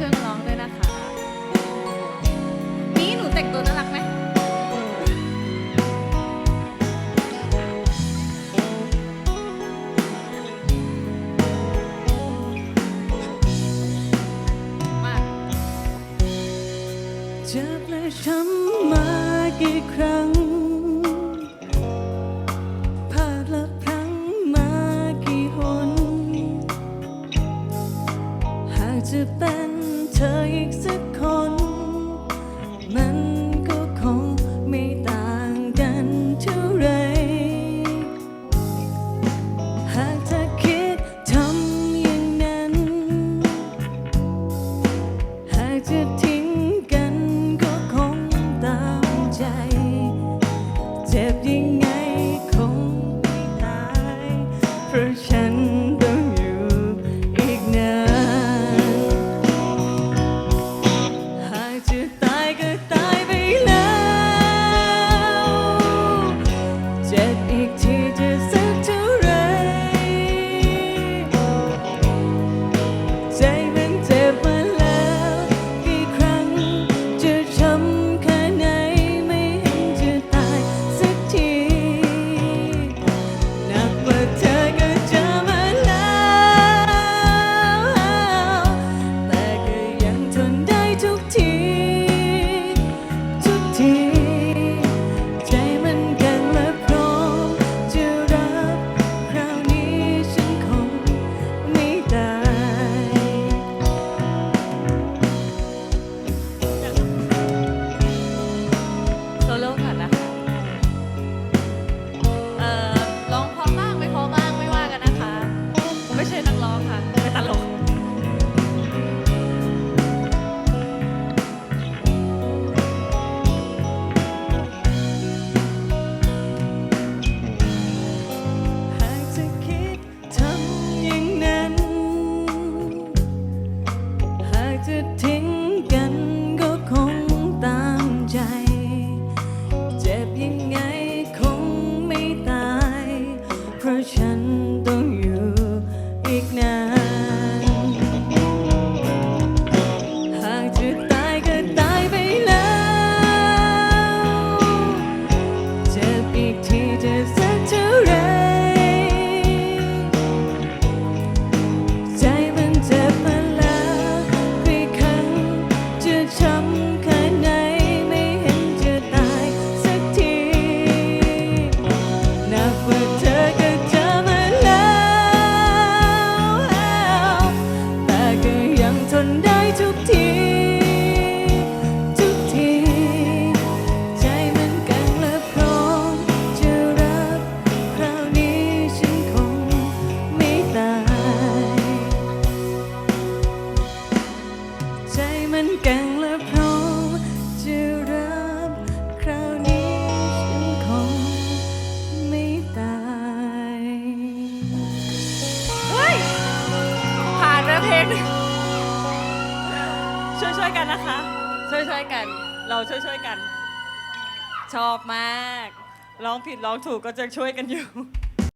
ช่วยร้องด้วยนะคะนี่หนูแต่งตัวน่ารักไหมเจ็บและช้ำมากี่ครั้งพลาดและพลั้งมากี่หนหากจะเป็น เธออีกสักคน มันก็คงไม่ต่างกันเท่าไร หากเธอคิดทำอย่างนั้น หากจะทิ้งกันก็คงตามใจ จะทิ้งกันก็คงตามใจ เจ็บยังไงคงไม่ตาย เพราะฉันต้องอยู่อีกนาน หากจะตายก็ตายไปแล้ว เจ็บอีกทีจะ ช่วยช่วยๆกันนะคะ ช่วยช่วยๆกัน เราช่วยช่วยๆกัน ชอบมาก ร้องผิดร้องถูกก็จะช่วยกันอยู่